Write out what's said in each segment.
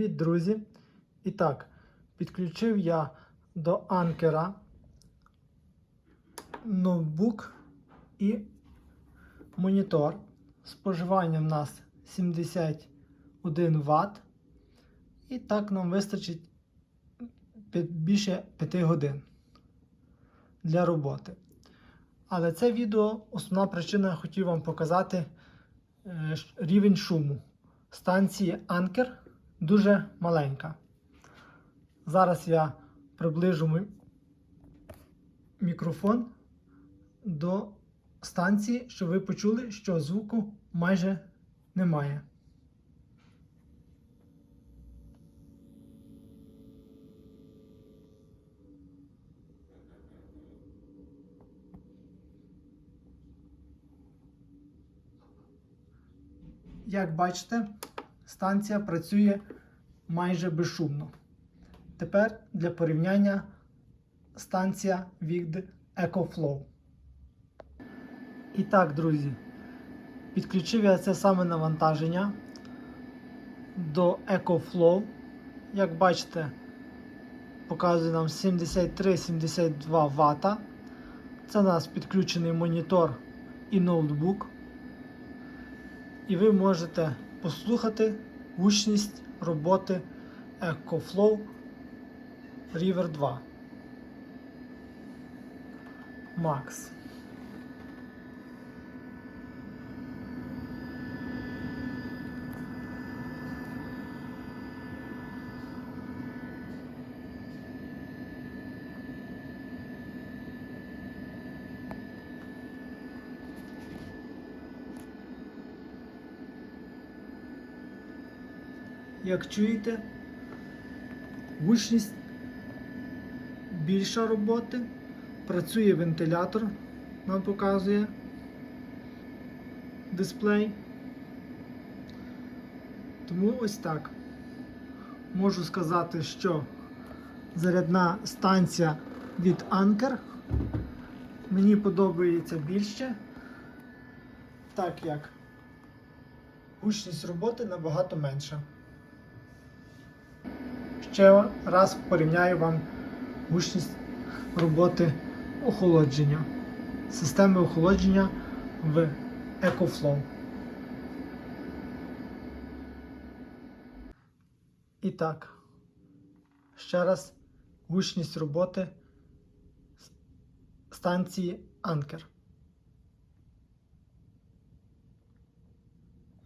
Привіт, друзі! І так, підключив я до анкера ноутбук і монітор. Споживання в нас 71 Вт. І так нам вистачить більше 5 годин для роботи. Але це відео основна причина я хотів вам показати е, рівень шуму станції Анкер дуже маленька. Зараз я приближу мій мікрофон до станції, щоб ви почули, що звуку майже немає. Як бачите, станція працює майже безшумно. Тепер для порівняння станція від EcoFlow. І так, друзі, підключив я це саме навантаження до EcoFlow. Як бачите, показує нам 73-72 Вт. Це у нас підключений монітор і ноутбук. І ви можете послухати гучність роботи EcoFlow River 2 Max. Як чуєте, гучність більша роботи, працює вентилятор, нам показує дисплей. Тому ось так. Можу сказати, що зарядна станція від Anker мені подобається більше, так як гучність роботи набагато менша. Ще раз порівняю вам гучність роботи охолодження, системи охолодження в EcoFlow. І так, ще раз гучність роботи станції Anker.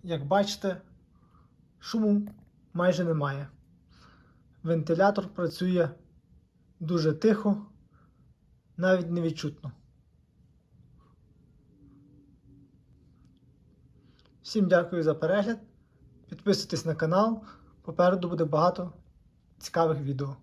Як бачите, шуму майже немає. Вентилятор працює дуже тихо, навіть невідчутно. Всім дякую за перегляд. Підписуйтесь на канал. Попереду буде багато цікавих відео.